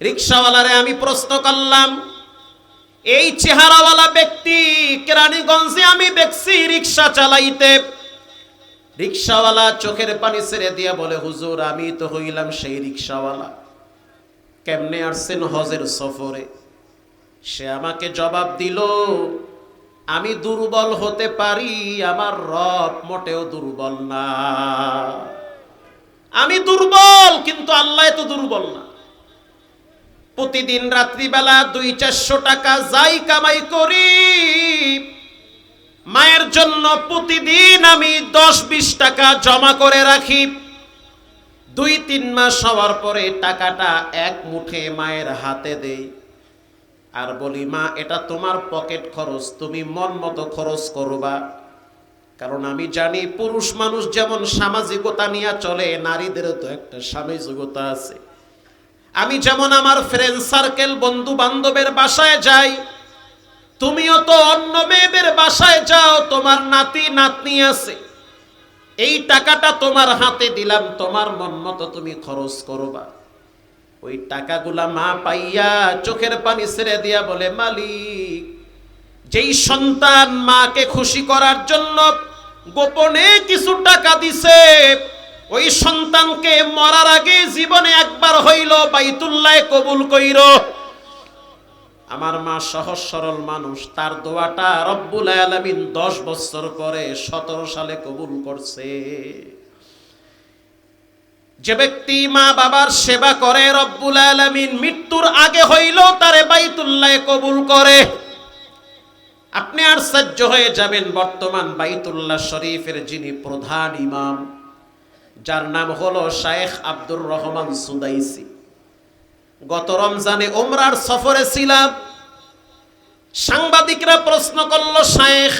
রিক্সাওয়ালারে আমি প্রশ্ন করলাম, এই চেহারাওয়ালা ব্যক্তি কেরানীগঞ্জে আমি দেখছি রিক্সা চালাইতে। রিক্সাওয়ালা চোখের পানি ছেড়ে দিয়া বলে, হুজুর, আমি তো হইলাম সেই রিক্সাওয়ালা। কেমনে আসছেন হজের সফরে? সে আমাকে জবাব দিল, আমি দুর্বল হতে পারি, আমার রব মোটেও দুর্বল না। আমি দুর্বল, কিন্তু আল্লাহ তো দুর্বল না। প্রতিদিন রাত্রিবেলা দুই চারশো টাকা যাই কামাই করি। মায়ের জন্য প্রতিদিন আমি দশ বিশ টাকা জমা করে রাখি। দুই তিন মাস হওয়ার পরে টাকাটা এক মুঠে মায়ের হাতে দেই। আর বলি, মা, এটা তোমার পকেট খরচ, তুমি মন মতো খরচ করবা। কারণ আমি জানি পুরুষ মানুষ যেমন সামাজিকতা নিয়ে চলে, নারীদেরও তো একটা সামাজিকতা আছে। আমি যেমন আমার ফ্রেন্ড সার্কেল বন্ধু বান্ধবের বাসায় যাই, তুমিও তো অন্য মেয়েদের বাসায় যাও, তোমার নাতি নাতনি আছে। এই টাকাটা তোমার হাতে দিলাম, তোমার মন মতো তুমি খরচ করবা। ওই টাকাগুলা মা পাইয়া চোখের পানি ছেড়ে দিয়া বলে, মালিক, যেই সন্তান মাকে খুশি করার জন্য গোপনে কিছু টাকা দিছে ওই সন্তানকে মরার আগে জীবনে একবার হইল বাইতুল্লাহ কবুল কইর। আমার মা সহজ সরল মানুষ, তার দোয়াটা রব্বুল আলামিন দশ বছর পরে সতেরো সালে কবুল করছে। যে ব্যক্তি মা বাবার সেবা করে রব্বুল আলামিন, মৃত্যুর আগে হইল তারে বাইতুল্লাহ কবুল করে। আপনি আর সহ্য হয়ে যাবেন বর্তমান বাইতুল্লাহ শরীফের যিনি প্রধান ইমাম। যার নাম হলো শায়েখ আব্দুর রহমান সুদাইসি। গত রমজানে ওমরার সফরে ছিলাম। সাংবাদিকরা প্রশ্ন করল, শায়েখ,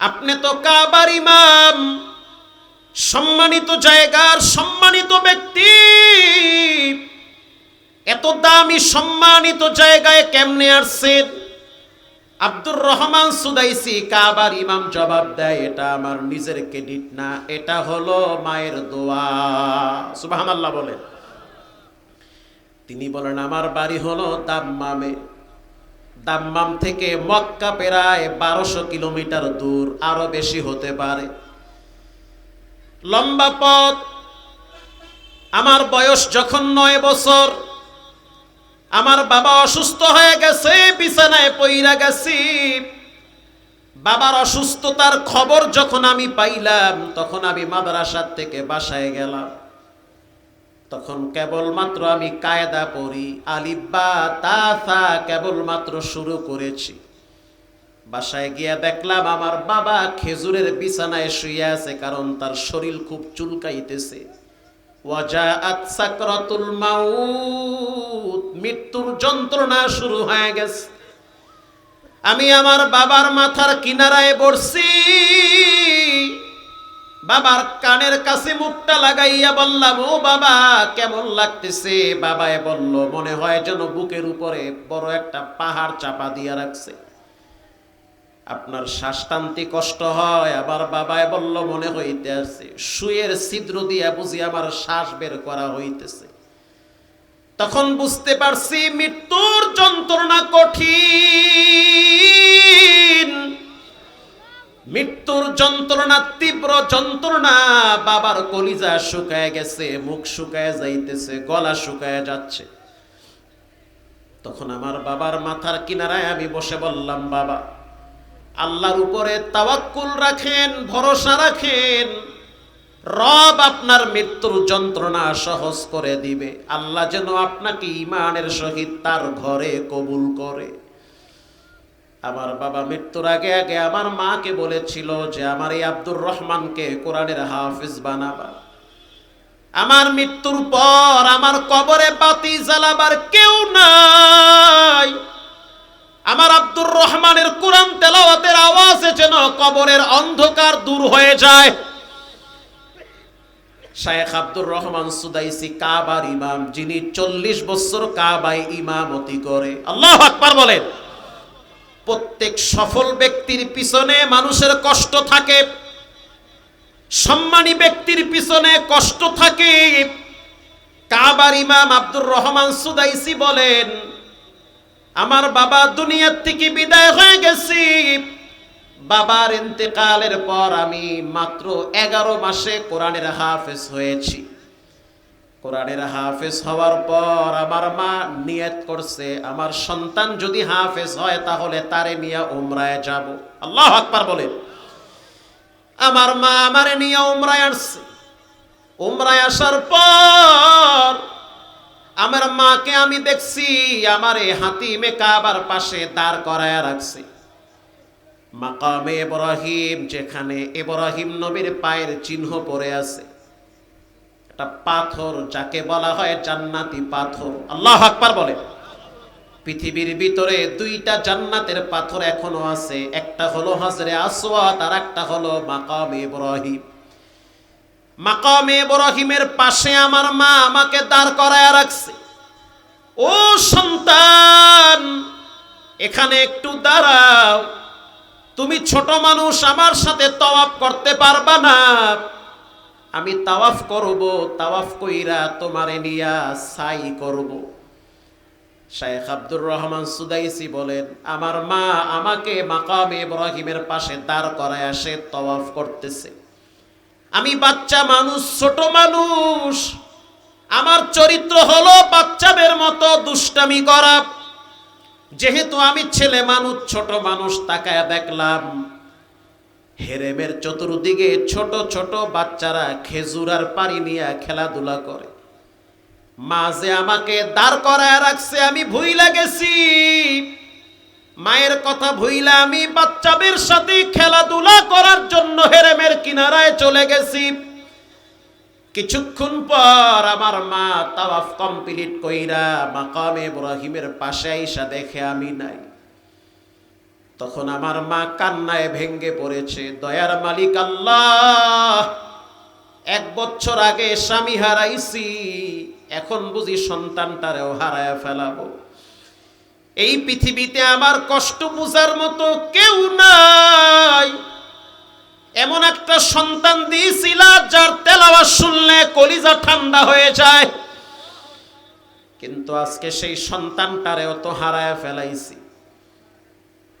আপনি তো কাবার ইমাম। সম্মানিত জায়গার সম্মানিত ব্যক্তি। এত দামি সম্মানিত জায়গায় কেমনে আসছেন? আব্দুর রহমান সুদাইসি কাবার ইমাম জবাব দেয়, এটা আমার নিজের ক্রেডিট না, এটা হলো মায়ের দোয়া। সুবহানাল্লাহ বলেন। তিনি বলেন, আমার বাড়ি হলো দাম্মামে। দাম্মাম থেকে মক্কা প্রায় বারোশো কিলোমিটার দূর, আরও বেশি হতে পারে। লম্বা পথ। আমার বয়স যখন নয় বছর আমার বাবা অসুস্থ হয়ে গেছে, বিছানায় পইরা গেছি। বাবার অসুস্থতার খবর যখন আমি পাইলাম, তখন আমি মাদ্রাসার থেকে বাসায় গেলাম। তখন কেবলমাত্র আমি কায়দা পড়ি আলিব্বা তাসা কেবলমাত্র শুরু করেছি। বাসায় গিয়া দেখলাম আমার বাবা খেজুরের বিছানায় শুয়ে আছে, কারণ তার শরীর খুব চুলকাইতেছে। ওয়াজাআত সাকরাতুল মাউত। মৃত্যুর যন্ত্রণা শুরু হয়ে গেছে। আমি আমার বাবার মাথার কিনারায় বসছি। বাবার কানের কাছে মুখটা লাগাইয়া বললাম, ও বাবা, কেমন লাগতেছে? বাবায় বলল, মনে হয় যেন বুকের উপরে বড় একটা পাহাড় চাপা দিয়া রাখছে। আপনার শ্বাসটান্তি কষ্ট হয়। আবার বাবায় বলল, মনে হইতে আছে সুয়ের ছিদ্র দিয়া বুঝি আমার শ্বাস বের করা হইতেছে। তখন বুঝতে পারছি মৃত্যুর যন্ত্রণা কঠিন। মৃত্যুর যন্ত্রণা, তীব্র যন্ত্রণা, বাবার কলিজা শুকায় গেছে, মুখ শুকায় যাইতেছে, গলা শুকায় যাচ্ছে। তখন আমার বাবার মাথার কিনারায় আমি বসে বললাম, বাবা, আল্লাহর উপরে তাওয়াক্কুল রাখেন, ভরসা রাখেন রব আপনার মৃত্যুর যন্ত্রণা সহজ করে দিবে। আল্লাহ যেন আপনাকে ইমানের সহিত তার ঘরে কবুল করে। আমার বাবা মৃত্যুর আগে আগে আমার মাকে বলেছিল যে, আমার এই আব্দুর রহমানকে কোরআনের হাফিজ বানাবা। আমার মৃত্যুর পর আমার কবরে বাতি জ্বালাবার কেউ নাই। আমার আব্দুর রহমানের কোরআন তেলাওয়াতের আওয়াজে যেন কবরের অন্ধকার দূর হয়ে যায়। শায়েখ আব্দুর রহমান সুদাইসি কাবার ইমাম, যিনি চল্লিশ বছর কাবায় ইমামতি করে। আল্লাহ আকবার বলেন। প্রত্যেক সফল ব্যক্তির পিছনে মানুষের কষ্ট থাকে। সম্মানী ব্যক্তির পিছনে কষ্ট থাকে। কাবার ইমাম আব্দুর রহমান সুদাইসি বলেন, আমার বাবা দুনিয়ার থেকে বিদায় হয়ে গেছি। বাবার ইন্তেকালের পর আমি মাত্র এগারো মাসে কোরআনের হাফেজ হয়েছি। কোরআনের হাফেজ হওয়ার পর আমার মা নিয়ত করছে, আমার সন্তান যদি হাফেজ হয় তাহলে তারে নিয়ে উমরায় যাব। আল্লাহ আকবার বলেন। আমার মা আমারে নিয়ে উমরায় আসছে। উমরায় আসার পর আমার মাকে আমি দেখছি, আমার এই হাতিমে কাবার পাশে দাঁড় করায় রাখছে। মাকামে ইব্রাহিম, যেখানে ইব্রাহিম নবীর পায়ের চিহ্ন পড়ে আছে। একটা পাথর যাকে বলা হয় জান্নাতি পাথর। আল্লাহ আকবার বলে পৃথিবীর ভিতরে দুইটা জান্নাতের পাথর এখনও আছে। একটা হলো হাজরে আসওয়াত আর একটা হলো মাকাম ইব্রাহিম। মাকাম ইব্রাহিমের পাশে আমার মা আমাকে দাঁড় করায় রাখছে। ও সন্তান, এখানে একটু দাঁড়াও। তুমি ছোট মানুষ, আমার সাথে তওয়াফ করতে পারবা না। আমি তাওয়াফ করব, তাওয়াফ কইরা তোমারে নিয়া সাই করব। শায়েখ আব্দুর রহমান সুদাইসি বলেন, আমার মা আমাকে মাকাম ইব্রাহিমের পাশে দাঁড় করায় আসে তওয়াফ করতেছে। আমি বাচ্চা মানুষ, ছোট মানুষ। আমার চরিত্র হলো বাচ্চাদের মতো দুষ্টামি করা যেহেতু আমি ছেলে মানুষ, ছোট মানুষ, তাকায় দেখলাম হেরেমের চতুর্দিকে ছোট ছোট বাচ্চারা খেজুর আর পানি নিয়ে খেলাধুলা করে। মা যে আমাকে দাঁড় করায় রাখছে, আমি ভুইলা গেছি। মায়ের কথা ভুইলা আমি বাচ্চাদের সাথে খেলাধুলা করার জন্য হেরেমের কিনারায় চলে গেছি। কিছুক্ষণ পর আমার মা তাওয়াফ কমপ্লিট কইরা মাকাম ইব্রাহিমের পাশে আইসা দেখে আমি নাই। তখন আমার মা কান্নায় ভেঙ্গে পড়েছে, দয়ার মালিক আল্লাহ, এক বছর আগে স্বামী হারাইছি, এখন বুঝি সন্তানটারেও হারায় ফেলাবো। এই পৃথিবীতে আমার কষ্ট বুঝার মতো কেউ নাই। এমন একটা সন্তান দিয়েছিল, যার তেলাওয়া শুনলে কলিজা ঠান্ডা হয়ে যায়। কিন্তু আজকে সেই সন্তানটারেও তো হারায় ফেলাইছি।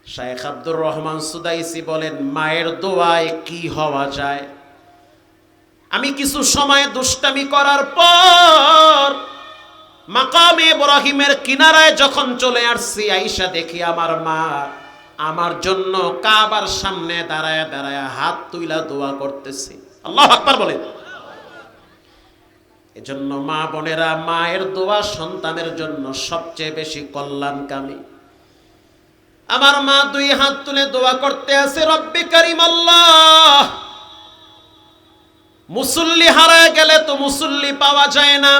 শায়েখ আব্দুর রহমান সুদাইসি বলেন, মায়ের দোয়ায় কি হওয়া যায়? আমি কিছু সময় দুষ্টামি করার পর মাকামে ইব্রাহিমের কিনারায় যখন চলে আসছি আইসা দেখি আমার মা আমার জন্য কাবার সামনে দাঁড়ায় দাঁড়ায় হাত তুইলা দোয়া করতেছে। আল্লাহ আকবার বলেন। এজন্য মা বোনেরা, মায়ের দোয়া সন্তানের জন্য সবচেয়ে বেশি কল্যাণকামী। আমার মা দুই হাত তুলে দোয়া করতে আছে, রব্বি করিম আল্লাহ মুসল্লি হারায় গেলে তো মুসল্লি পাওয়া যায় না।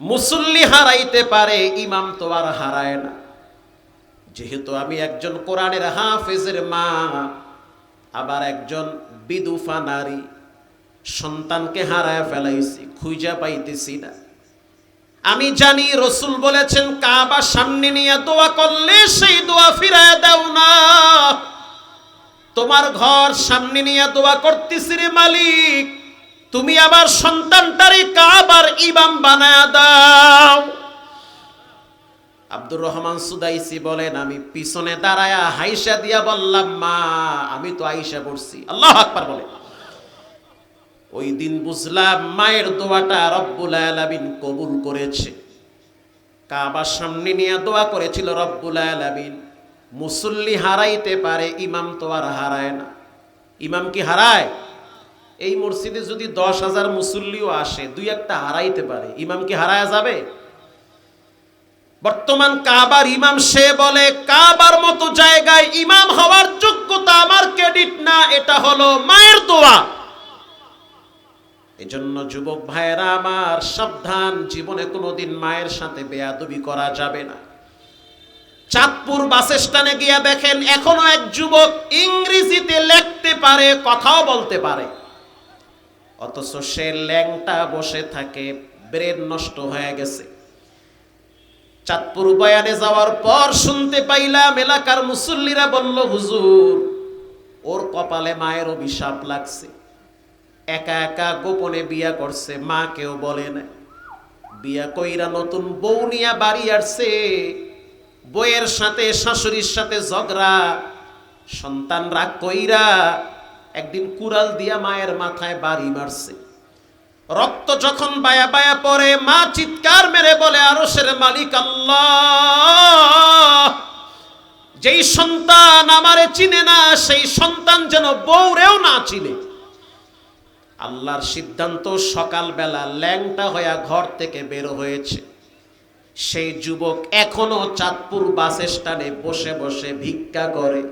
মুসল্লি হারাইতে পারে, ইমাম তো আর হারায় না। যেহেতু আমি একজন কোরআনের হাফেজের মা, আবার একজন বিদুফা নারী, সন্তানকে হারায় ফেলাইছি, খুঁজা পাইতেছি না। আমি জানি রসুল বলেছেন, কাবা সামনে নিয়ে দোয়া করলে সেই দোয়া ফিরায় দাও না। তোমার ঘর সামনে নিয়ে দোয়া করতেছি রে মালিক, তুমি আবার সন্তানটারে কাবার ইমাম বানায় দাও। আব্দুর রহমান সুদাইসি বলেন, আমি পিছনে দাঁড়ায়া হাইসা দিয়া বললাম, মা, আমি তো আইসা পড়ছি। আল্লাহ আকবার বলে। ওই দিন বুঝলাম মায়ের দোয়াটা রব্বুল আলামিন কবুল করেছে। কাবার সামনে নিয়ে দোয়া করেছিল রব্বুল আলামিন, মুসল্লি হারাইতে পারে, ইমাম তো আর হারায় না। ইমাম কি হারায়? এই মসজিদে যদি দশ হাজার মুসল্লিও আসে, দুই একটা হারাইতে পারে। ইমাম কি হারায় যাবে? বর্তমান কাবার ইমাম সে বলে, কাবার মতো জায়গায় ইমাম হওয়ার যোগ্যতা আমার ক্রেডিট না, এটা হলো মায়ের দোয়া। এজন্য যুবক ভাইয়েরা আমার, সাবধান, জীবনে কোনোদিন মায়ের সাথে বেয়াদবি করা যাবে না। চাঁদপুর বাস স্ট্যান্ডে গিয়ে দেখেন, এখনও এক যুবক ইংরেজিতে লিখতে পারে, কথাও বলতে পারে। অথচ সে ল্যাংটা বসে থাকে, ব্রেন নষ্ট হয়ে গেছে। চাঁদপুর বয়ানে যাওয়ার পর শুনতে পাইলাম এলাকার মুসল্লিরা বলল, হুজুর, ওর কপালে মায়ের অভিশাপ লাগছে। একা একা গোপনে বিয়া করছে, মা কেউ বলে না। বিয়া কইরা নতুন বউ নিয়া বাড়ি আসছে। বইয়ের সাথে, শাশুড়ির সাথে ঝগড়া। সন্তান রাগ কইরা একদিন কুড়াল দিয়া মায়ের মাথায় বাড়ি মারছে। রক্ত যখন বায়া বায়া পরে মা চিৎকার মেরে বলে, আরশের মালিক আল্লাহ। যেই সন্তান আমারে চিনে না, সেই সন্তান যেন বউরেও না চিনে। আল্লাহর সিদ্ধান্ত সকালবেলা ল্যাংটা হইয়া ঘর থেকে বের হয়েছে। সেই যুবক এখনও চাঁদপুর বাস স্ট্যান্ডে বসে বসে ভিক্ষা করে।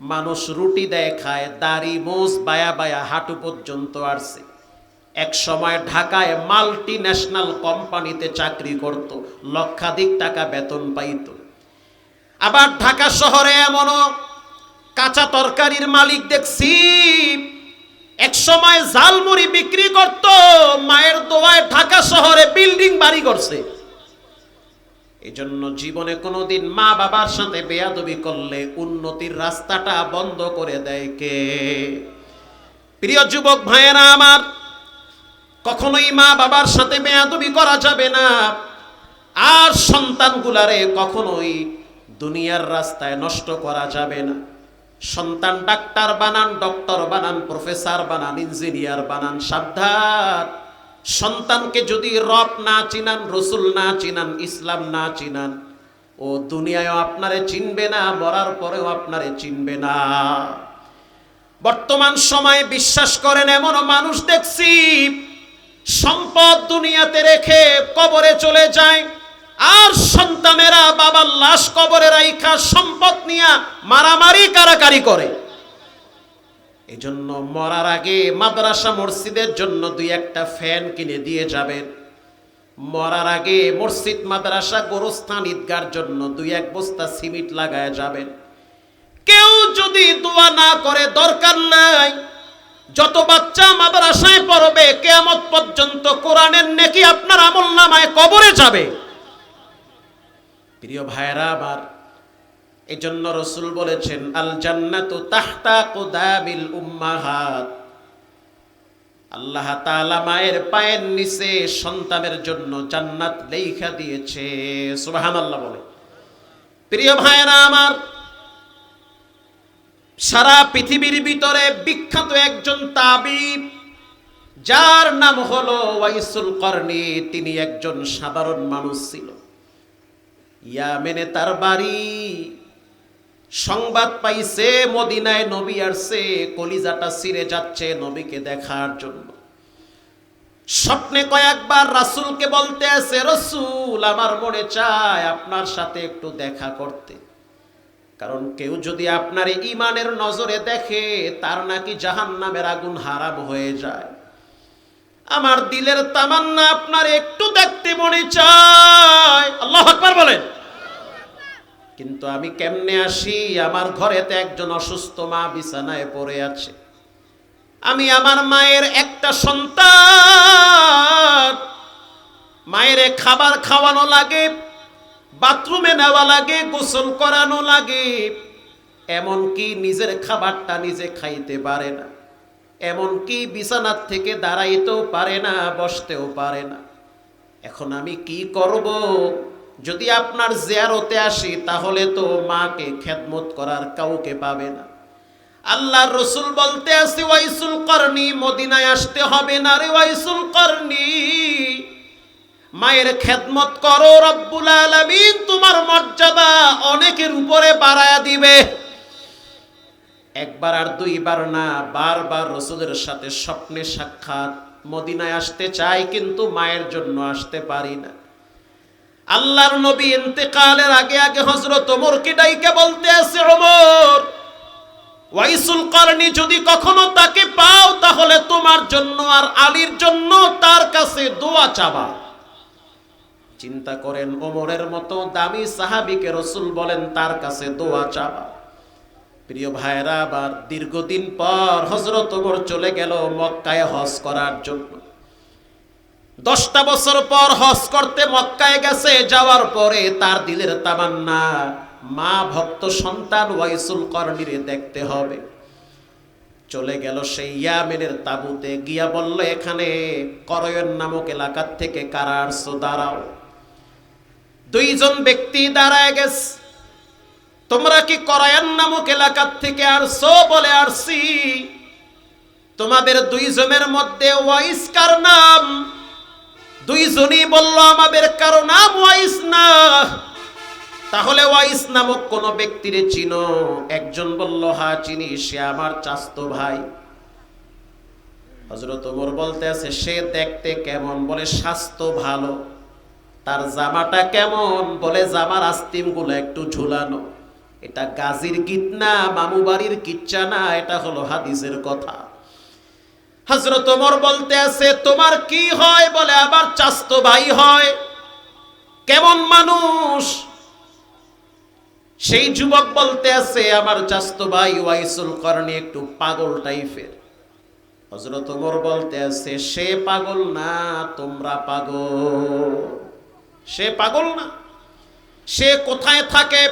মানুষ রুটি দেয়, খায়, দাড়ি মোজ বায়া বায়া হাঁটু পর্যন্ত আসছে এক সময় ঢাকায় মাল্টি ন্যাশনাল কোম্পানিতে চাকরি করত, লক্ষাধিক টাকা বেতন পাইত। আবার ঢাকা শহরে এমনও কাঁচা তরকারির মালিক দেখছি, এক সময় ঝালমুড়ি বিক্রি করত, মায়ের দোয়ায় ঢাকা শহরে বিল্ডিং বাড়ি করছে। এই জন্য জীবনে কোনোদিন মা বাবার সাথে বেয়াদবি করলে উন্নতির রাস্তাটা বন্ধ করে দেয় কে? প্রিয় যুবক ভাইয়েরা আমার কখনোই মা বাবার সাথে বেয়াদবি করা যাবে না। আর সন্তানগুলারে কখনোই দুনিয়ার রাস্তায় নষ্ট করা যাবে না। সন্তান ডাক্তার বানান, ডক্টর বানান, প্রফেসর বানান, ইঞ্জিনিয়ার বানান, সাবধান। সন্তানকে যদি রব না চিনান, রসুল না চিনান, ইসলাম না চিনান, ও দুনিয়ায় আপনারে চিনবে না, মরার পরেও আপনারে চিনবে না। বর্তমান সময়ে বিশ্বাস করেন, এমনও মানুষ দেখছি সম্পদ দুনিয়াতে রেখে কবরে চলে যায়। আর সন্তানেরা বাবার লাশ কবরে রাইখা সম্পদ নিয়ে মারামারি কারাকারি করে। এই জন্য মরার আগে মাদ্রাসা মসজিদের জন্য দুই একটা ফ্যান কিনে দিয়ে যাবেন। মরার আগে মসজিদ, মাদ্রাসা, গোরস্থান, ঈদগার জন্য দুই এক বস্তা সিমেন্ট লাগায় যাবেন। কেউ যদি দোয়া না করে, দরকার নাই। যত বাচ্চা মাদ্রাসায় পড়বে, কেয়ামত পর্যন্ত কোরআনের নেকি আপনার আমল নামায় কবরে যাবে। প্রিয় ভাইরা আবার এই জন্য রসুল বলেছেন আল জান্নাতু তাহতা কুদাবিল উম্মাহাত। আল্লাহ তাআলা মায়ের পায়ের নিচে সন্তানের জন্য জান্নাত লেখা দিয়েছে। সুবহানাল্লাহ বলে। প্রিয় ভাইরা আমার সারা পৃথিবীর ভিতরে বিখ্যাত একজন তাবিব, যার নাম হলো ওয়াইসুল করনি তিনি একজন সাধারণ মানুষ ছিল। ইয়ামেনে তার বাড়ি। সংবাদ পাইছে, মদিনায় নবী আসছে, কলিজাটা সিরে যাচ্ছে নবীকে দেখার জন্য। স্বপ্নে কয়েকবার রাসূলকে বলতে আছে, রসুল, আমার মনে চায় আপনার সাথে একটু দেখা করতে। কারণ কেউ যদি আপনার ইমানের নজরে দেখে, তার নাকি জাহান নামের আগুন হারাম হয়ে যায়। আমার দিলের তামান্না আপনার একটু দেখতে মনে চায়। আল্লাহ আকবার বলেন। কিন্তু আমি কেমনে আসি? আমার ঘরেতে একজন অসুস্থ মা বিছানায় পড়ে আছে। আমি আমার মায়ের একটা সন্তান। মায়ের খাবার খাওয়ানো লাগে। বাথরুমে নেওয়া লাগে, গোসল করানো লাগে। এমনকি নিজের খাবারটা নিজে খাইতে পারে না। এমনকি বিছানার থেকে দাঁড়াইতেও পারে না, বসতেও পারে না। এখন আমি কি করব? যদি আপনার জিয়ারতে আসি, তাহলে তো মাকে খেদমত করার কাউকে পাবে না। আল্লাহর রসুল বলতে আসি ওয়াইসুল করনি মদিনায় আসতে হবে না রে, ওয়াইসুল করনি মায়ের খেদমত করো রব্বুল আলামিন, তোমার মর্যাদা অনেকের উপরে বাড়ায়া দিবে। একবার আর দুইবার না, বারবার রসুলের সাথে স্বপ্নে সাক্ষাৎ। মদিনায় আসতে চাই কিন্তু মায়ের জন্য আসতে পারি না। আল্লাহর নবী ইন্তেকালের আগে আগে হজরত ওমরকে ডাইকে বলতে আছে, ওমর, ওয়াইসুল করনি যদি কখনো তাকে পাও, তাহলে তোমার জন্য আর আলীর জন্য তার কাছে দোয়া চাবা। চিন্তা করেন, ওমরের মতো দামি সাহাবিকে রসুল বলেন, তার কাছে দোয়া চাওয়া। প্রিয় ভাইরা আবার দীর্ঘদিন পর হজরত ওমর চলে গেল মক্কায় হজ করার জন্য। দশটা বছর পর হজ করতে মক্কায় গেছে, যাওয়ার পরে তার দিলের তামান্না, মা, ভক্ত, সন্তান ওয়াইসুল করণীরে দেখতে হবে। চলে গেল সেই ইয়ামেনের তাবুতে, গিয়া বলল, এখানে করয়ন নামক এলাকার থেকে কারা আসছো দাঁড়াও। দুইজন ব্যক্তি দাঁড়ায় গেছে। তোমরা কি করায়ান নামক এলাকার থেকে আসছো বলে আসছি তোমাদের দুইজনের মধ্যে ওয়াইস কার নাম? দুইজনই বলল, আমাদের কারও নাম ওয়াইস না। তাহলে ওয়াইস নামক কোন ব্যক্তিরে চিনো? একজন বলল, হা, চিনি, সে আমার চাস্তো ভাই। হজরত ওমর বলতে আছে সে দেখতে কেমন? বলে, স্বাস্থ্য ভালো। তার জামাটা কেমন? বলে, জামার আস্তিমগুলো একটু ঝুলানো। এটা গাজীর গীত না, মামু বাড়ির কিচ্ছা না, এটা হলো হাদিসের কথা। হজরত বলতে আছে, তোমার কি হয়? বলে আবার চাস্তো ভাই হয়। কেমন মানুষ? সেই যুবক বলতে আছে, আমার চাস্তো ভাই ওয়াইসুল করনি একটু পাগল টাইপের। হজরত ওমর বলতে আছে, সে পাগল না, তোমরা পাগল। সে পাগল না। সে কোথায় থাকে?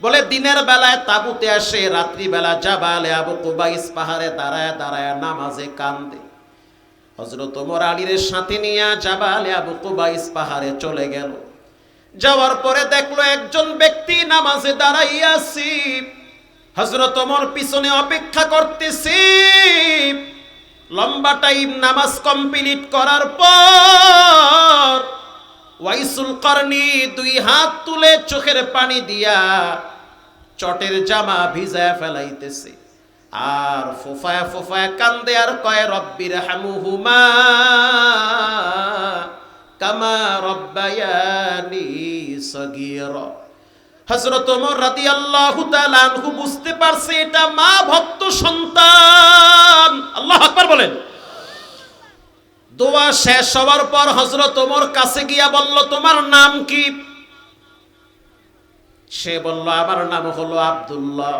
বলে দিনের বেলায় তাবুতে আসে, রাত্রি বেলা জাবালে আবু কুবাইস পাহাড়ে দাঁড়ায় দাঁড়ায় নামাজে কান্দে। হজরত ওমর আলীর সাথে নিয়ে জাবালে আবু কুবাইস পাহাড়ে চলে গেল। যাওয়ার পরে দেখল একজন ব্যক্তি নামাজে দাঁড়াইয়াছি হজরত ওমর পিছনে অপেক্ষা করতেছি। লম্বা টাইম নামাজ কমপ্লিট করার পর ওয়াইসুল করনি দুই হাত তুলে চোখের পানি দিয়া চটের জামা ভিজায় ফেলাইতেছে। আর ফোফায় ফোফায় কান্দে আর কয় রব্বির হামুহুমা কামা রব্বায়ানি সগীর। রাদিয়াল্লাহু তাআলা আনহু বুঝতে পারছে এটা মা ভক্ত সন্তান। আল্লাহ আকবার বলেন। দোয়া শেষ হওয়ার পর হজরত ওমর কাছে গিয়া বলল, তোমার নাম কি? সে বলল, আমার নাম হলো আব্দুল্লাহ।